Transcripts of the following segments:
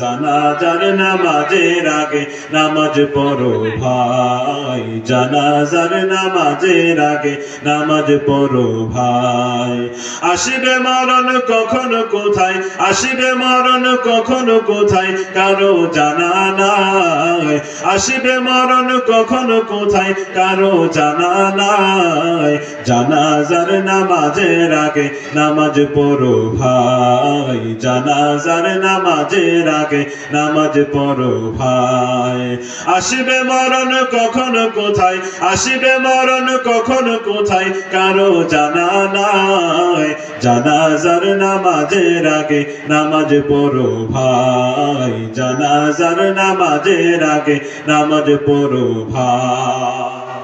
জানাজার নামাজের আগে, নামাজ পড়ো ভাই। জানাজার নামাজের আগে, নামাজ পড়ো ভাই। আসিবে মরণ কখনো কোথায়? আসিবে মরণ কখনো কোথায়? কারও জানা নাই। আসিবে মরণ কখনো কোথায়? কারও জানা নাই। জানাজার নামাজের আগে, নামাজ পড়ো ভাই। জানাজার নামাজের আগে নামাজ পড়ো ভাই। আসিবে মরণ কখনো কোথায়? আসিবে মরণ কখনো কোথায়? কারও জানা নাই। জানাজার নামাজের আগে নামাজ পড়ো ভাই। জানাজার নামাজের আগে নামাজ পড়ো ভাই।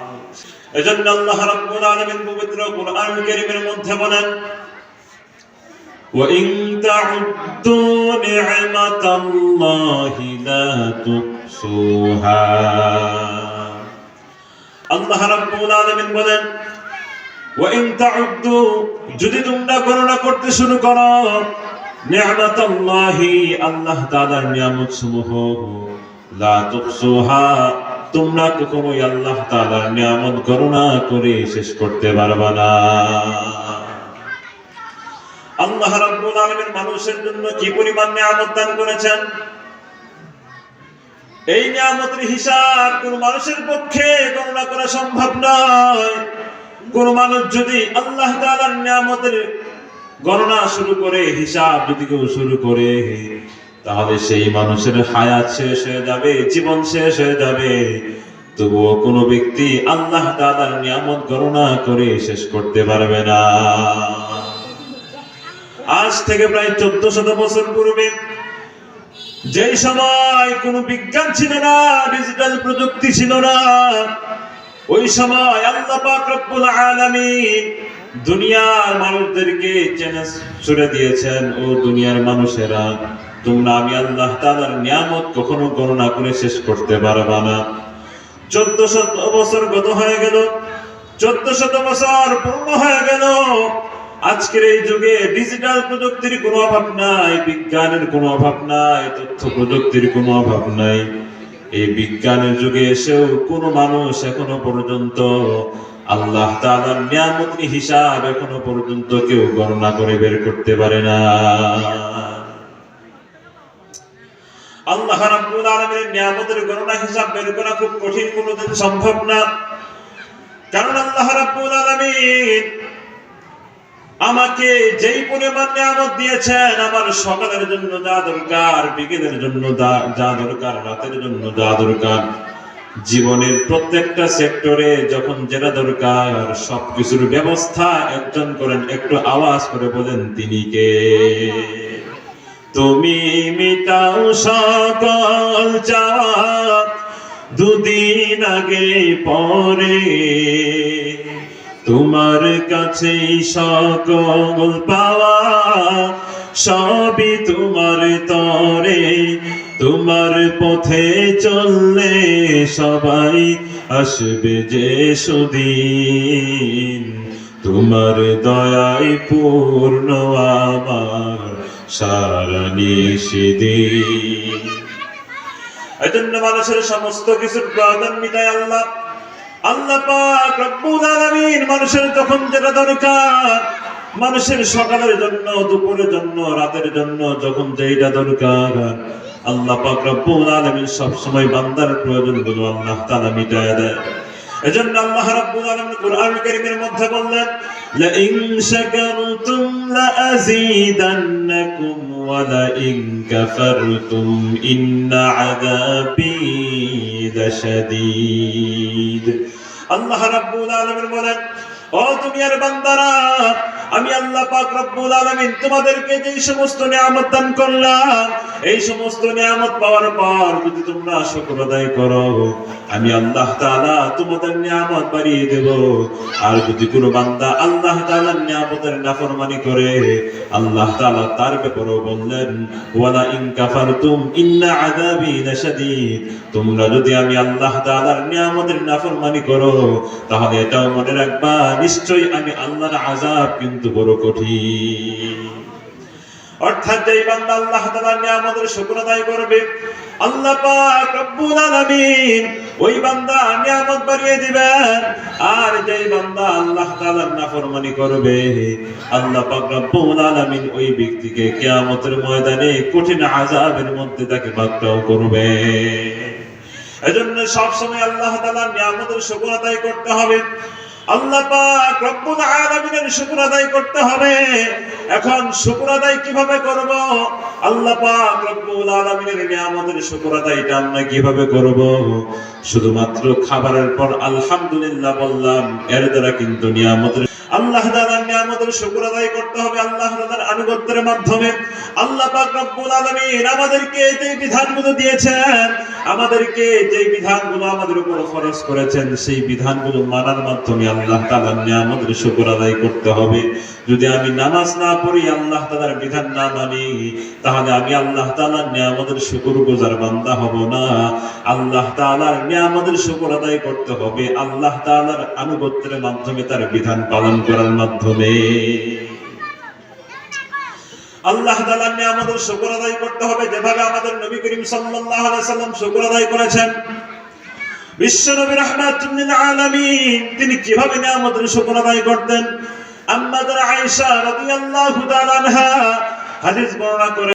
এজন্য আল্লাহ রাব্বুল আলামিন পবিত্র কোরআন কারীমের মধ্যে বলেন وإن تعدوا نعمة الله لا تحصوها আল্লাহ রাব্বুল আলামিন বলেন ওয়াইন তাউদ্দু যদি তোমরা গণনা করতে শুরু করো নিয়ামাতাল্লাহি আল্লাহ তাআলার নিয়ামত সমূহ লা তুহসুহা তোমরা কখনোই আল্লাহ তাআলার নিয়ামত গণনা করে শেষ করতে পারবে না আল্লাহ রাব্বুল আলামিন মানুষের জন্য কি পরিমাণ নিয়ামত দান করেছেন? এই নিয়ামতের হিসাব কোন মানুষের পক্ষে গণনা করা সম্ভব নয়। কোন মানুষ যদি আল্লাহ তাআলার নিয়ামতের গণনা শুরু করে, হিসাব যদি কেউ শুরু করে, তাহলে সেই মানুষের হায়াত শেষ হয়ে যাবে, জীবন শেষ হয়ে যাবে। তবুও কোনো ব্যক্তি আল্লাহ তাআলার নিয়ামত গণনা করে শেষ করতে পারবে না। আজ থেকে প্রায় চোদ্দ শত বছর পূর্বে, যেই সময় কোনো বিজ্ঞান ছিল না ডিজিটাল প্রযুক্তি ছিল না, ওই সময় আল্লাহ দুনিয়ার মানুষদেরকে চ্যালেঞ্জ ছুড়ে দিয়েছেন, ও দুনিয়ার মানুষেরা, তোমরা আমি আল্লাহ তাআলার নিয়ামত কখনো গণনা করে শেষ করতে পারবা না। চোদ্দ শত বছর গত হয়ে গেল চোদ্দ শত বছর পূর্ণ হয়ে গেল আজকের এই যুগে ডিজিটাল প্রযুক্তির কোনো অভাব নাই, বিজ্ঞানের কোনো অভাব নাই, তথ্য প্রযুক্তির কোনো অভাব নাই। এই বিজ্ঞানের যুগে এসেও কোনো মানুষ এখনও পর্যন্ত আল্লাহ হিসাব এখনও পর্যন্ত কেউ গণনা করে বের করতে পারে না। আল্লাহ রাব্বুল আলামিনের নিয়ামতের গণনা হিসাব বের করা খুব কঠিন, কোনোদিন সম্ভব না। কারণ আল্লাহ রাব্বুল আলামিন আমাকে যেই পরিমাণ নিয়ামত দিয়েছেন, আমার সকালের জন্য যা দরকার, বিকেলের জন্য যা- দরকার, রাতের জন্য যা দরকার। জীবনের প্রত্যেকটা সেক্টরে যখন যেটা দরকার, সবকিছুর ব্যবস্থা একজন করেন, একটু আওয়াজ করে বলেন, তিনি কে? তুমি মিটাও সকল চাওয়া দুদিন আগে পরে তোমার কাছেই সকল পাওয়া, সবই তোমার তরে। তোমার পথে চললে সবাই আসবে যে সুদিন। তোমার দয়ায় পূর্ণ আমার সারা নিষেদিন এজন্য মানুষের সমস্ত কিছুর প্রয়োজন মিটায় আল্লাহ। আল্লাহ পাক রব্বুল আলামিন মানুষের যখন যেটা দরকার, মানুষের সকালের জন্য, দুপুরের জন্য, রাতের জন্য, যখন যেটা দরকার, আল্লাহ পাক রব্বুল আলামিন সব সময় বান্দার প্রয়োজনগুলো আল্লাহ তাআলা মিটায় দেয়। এজন্য আল্লাহ রাব্বুল আলামিন কোরআন কারীমের মধ্যে বললেন লা ইন শাকারতুম লা আযীদান্নাকুম ওয়া লা ইন কাফারতুম ইন্না আযাবি লাশাদীদ. আল্লাহ রাব্বুল আলামিন বলেন, ও দুনিয়ার বান্দারা আমি আল্লাহ পাক রব্বুল আলামিন তোমাদেরকে যেই সমস্ত নিয়ামত দান করলাম, এই সমস্ত নিয়ামত পাওয়ার পর যদি তোমরা শুকর আদায় করো, আমি আল্লাহ তাআলা তোমাদের নিয়ামত বাড়িয়ে দেব। আর যদি কোনো বান্দা আল্লাহ তাআলার নিয়ামতের নাফরমানি করে, আল্লাহ তাআলা তার ব্যাপারেও বললেন, ওয়ালা ইন কাফারতুম ইন্না আযাবি লাশাদীদ। তোমরা যদি আমি আল্লাহ তাআলার নিয়ামতের নাফরমানি করো, তাহলে এটাও মনে রাখবা, নিশ্চয়ই আমি আল্লাহর আযাব কিন্তু বড় কঠিন। অর্থাৎ যেই বান্দা আল্লাহ তাআলার নিয়ামতের শুকর আদায় করবে, আল্লাহ পাক রব্বুল আলামিন ওই বান্দা নিয়ামত বাড়িয়ে দিবেন। আর যেই বান্দা আল্লাহ তাআলার নাফরমানি করবে, আল্লাহ পাক রব্বুল আলামিন ওই ব্যক্তিকে কিয়ামতের ময়দানে কঠিন আযাবের মধ্যে তাকে পাকড়াও করবে। এজন্য সব সময় আল্লাহ তাআলার নিয়ামতের শুকর আদায় করতে হবে। করতে হবে। এখন আদায় কীভাবে আমরা কীভাবে করব? শুধুমাত্র খাবারের পর আলহামদুলিল্লাহ বললাম, এর দ্বারা কিন্তু নিয়ামতের আল্লাহ তাআলার নিয়ামতের শুকর আদায় করতে হবে আল্লাহ তাআলার আনুগত্যের মাধ্যমে। আল্লাহ রব্বুল আলামিন আমাদেরকে যে বিধানগুলো দিয়েছেন, আমাদেরকে যে বিধানগুলো আমাদের উপর ফরজ করেছেন, সেই বিধানগুলো মানার মাধ্যমে আল্লাহ তাআলার নিয়ামতের শুকর আদায় করতে হবে। যদি আমি নামাজ না পড়ি, আল্লাহ তাআলার বিধান না মানি, তাহলে আমি আল্লাহ তাআলার নিয়ামতের শুকর গুজার বান্দা হব না। আল্লাহ তাআলার নিয়ামতের শুকর আদায় করতে হবে, আল্লাহ তাআলার আনুগত্যের মাধ্যমে তার বিধান পালন করার মাধ্যমে। আল্লাহ তাআলার নিয়ামতের শুকর আদায় করতে হবে, যেভাবে আমাদের নবী করিম সাল্লাম শুকর আদায় করেছেন। বিশ্ব আদায় করতেন। করে